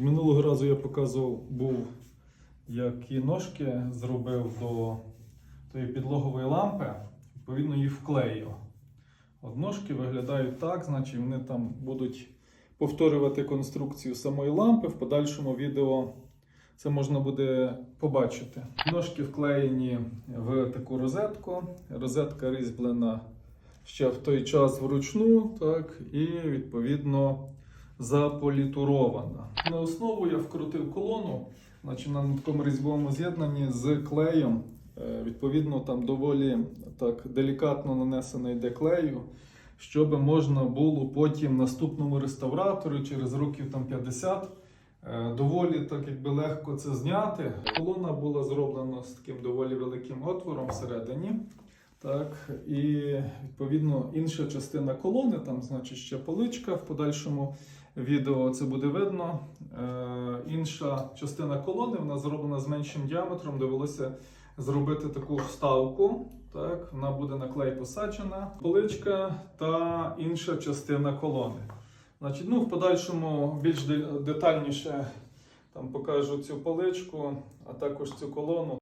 Минулого разу я показував був, які ножки зробив до тої підлогової лампи, відповідно їх вклеїв. От ножки виглядають так, значить вони там будуть повторювати конструкцію самої лампи. В подальшому відео це можна буде побачити. Ножки вклеєні в таку розетку. Розетка різьблена ще в той час вручну, так, і відповідно заполітурована. На основу я вкрутив колону, значить на такому різьбовому з'єднанні з клеєм. Е, Відповідно, там доволі так делікатно нанесено йде клею, щоб можна було потім наступному реставратору через років там 50 е, доволі так якби легко це зняти. Колона була зроблена з таким доволі великим отвором всередині. Так, і відповідно інша частина колони, там, значить, ще поличка в подальшому відео це буде видно. Е, інша частина колони вона зроблена з меншим діаметром. Довелося зробити таку вставку. Так, вона буде на клей посаджена. Поличка та інша частина колони. Значить, ну, в подальшому більш детальніше там покажу цю поличку, а також цю колону.